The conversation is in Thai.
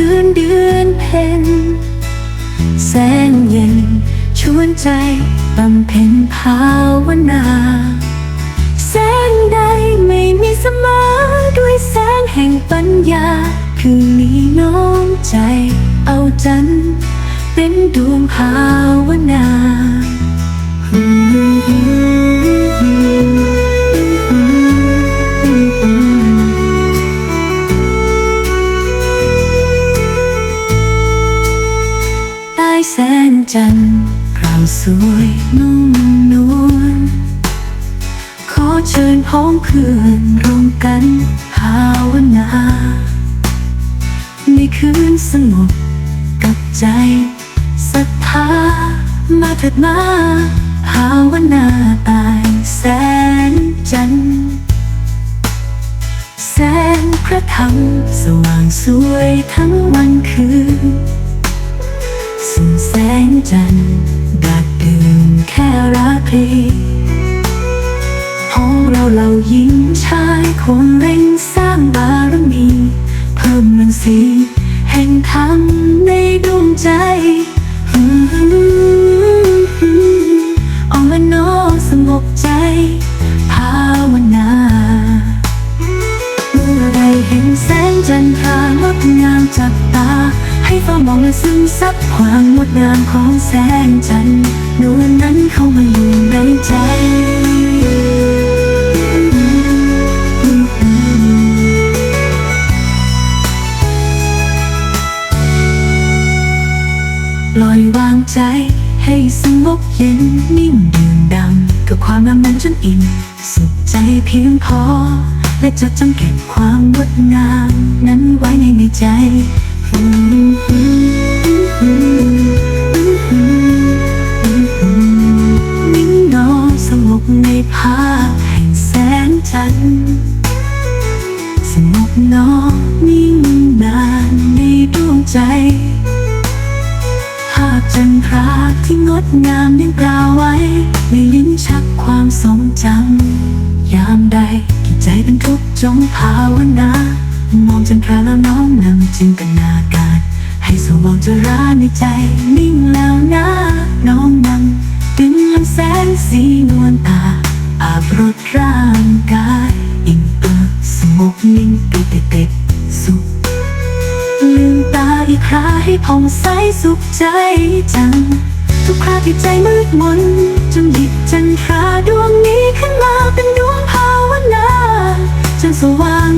คืนเดือนเพ็ญแสงเย็นชวนใจบำเพ็ญภาวนา แสงใดไม่มีเสมอด้วยแสงแห่งปัญญา คืนนี้น้อมใจเอาจันเป็นดวงภาวนา แสงจันทร์พราวสวยนุ่มนวลขอเชิญพ้องเพื่อนร่วมกันภาวนาในคืนสงบกับใจศรัทธามาเถิดมาภาวนาตายแสงจันทร์แสงพระธรรมสว่างสวยทั้งวันคืน เพลงของเราเหล่าหญิงชายควรเร่งสร้างบารมี เพิ่มมันสีแห่งธรรมในดวงใจ อซึมซับความงดงามของแสงจันทร์นวลนั้นเข้ามาอยู่ในใจลอยวางใจให้สงบเย็นนิ่งดื่มดำกับความงามนั้นจนอิ่มสุขใจเพียงพอ และจดจำเก็บความงดงามนั้นไว้ในในใจอื นอนนิ่งนานในดวงใจ ภาพจันทราที่งดงามยังกล่าวไว้ในลิ้นชักความทรงจำยามใดที่ใจเป็นทุกข์จงภาวนา มองจันทราแล้วน้อมนำจินตนาการ ให้สว่างจราในใจนิ่งแล้วนะน้อมนำดึงลำแสงสีนวลตาอาบรดรา นิ่งดูเด็กๆสุขลืมตาอีกคราให้ผ่องใสสุขใจจัง ทุกคราที่ใจมืดมนจนหยิบจันทราดวงนี้ขึ้นมาเป็นดวงภาวนาจนสว่าง